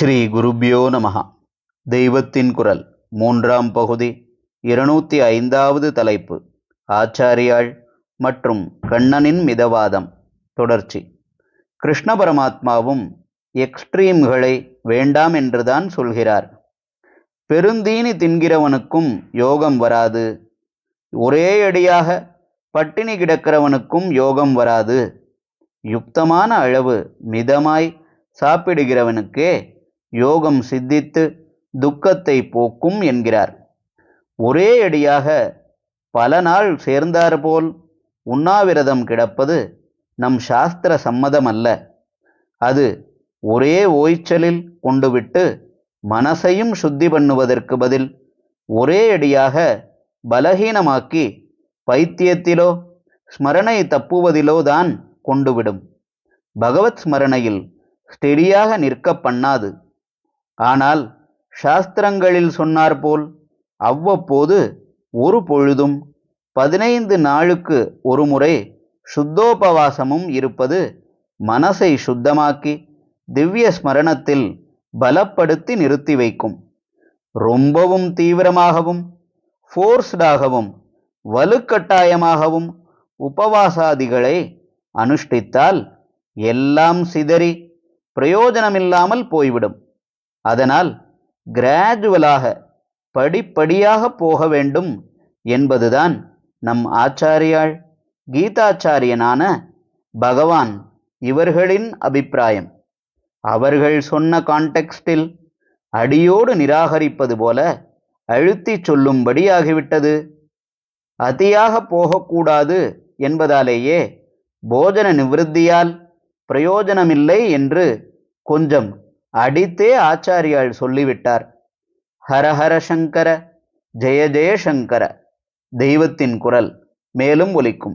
ஸ்ரீ குருபியோ நமஹ. தெய்வத்தின் குரல் மூன்றாம் பகுதி இருநூத்தி ஐந்தாவது தலைப்பு ஆச்சாரியாள் மற்றும் கண்ணனின் மிதவாதம் தொடர்ச்சி. கிருஷ்ண பரமாத்மாவும் எக்ஸ்ட்ரீம்களை வேண்டாம் என்றுதான் சொல்கிறார். பெருந்தீனி தின்கிறவனுக்கும் யோகம் வராது. ஒரே அடியாக பட்டினி கிடக்கிறவனுக்கும் யோகம் வராது. யுக்தமான அளவு மிதமாய் சாப்பிடுகிறவனுக்கே யோகம் சித்தித்து துக்கத்தை போக்கும் என்கிறார். ஒரே அடியாக பல நாள் சேர்ந்தாற்போல் உண்ணாவிரதம் கிடப்பது நம் சாஸ்திர சம்மதமல்ல அது ஒரே ஓய்ச்சலில் கொண்டுவிட்டு மனசையும் சுத்தி பண்ணுவதற்கு பதில் ஒரே அடியாக பலகீனமாக்கி பைத்தியத்திலோ ஸ்மரணை தப்புவதிலோ தான் கொண்டுவிடும். பகவத் ஸ்மரணையில் ஸ்டெடியாக நிற்க பண்ணாது. ஆனால் சாஸ்திரங்களில் சொன்னார்போல் அவ்வப்போது ஒரு பொழுதும் பதினைந்து நாளுக்கு ஒரு முறை சுத்தோபவாசமும் இருப்பது மனசை சுத்தமாக்கி திவ்ய ஸ்மரணத்தில் பலப்படுத்தி நிறுத்தி வைக்கும். ரொம்பவும் தீவிரமாகவும் ஃபோர்ஸ்டாகவும் வலுக்கட்டாயமாகவும் உபவாசாதிகளை அனுஷ்டித்தால் எல்லாம் சிதறி பிரயோஜனமில்லாமல் போய்விடும். அதனால் கிராஜுவலாக படிப்படியாக போக வேண்டும் என்பதுதான் நம் ஆச்சாரியாள் கீதாச்சாரியனான பகவான் இவர்களின் அபிப்பிராயம். அவர்கள் சொன்ன கான்டெக்ஸ்டில் அடியோடு நிராகரிப்பது போல அழுத்தி சொல்லும்படி ஆகிவிட்டது. அதியாக போகக்கூடாது என்பதாலேயே போஜன நிவிருத்தியால் பிரயோஜனமில்லை என்று கொஞ்சம் அடித்தே ஆச்சாரியால் சொல்லிவிட்டார். ஹரஹர சங்கர ஜெய ஜெயசங்கர தெய்வத்தின் குரல் மேலும் ஒலிக்கும்.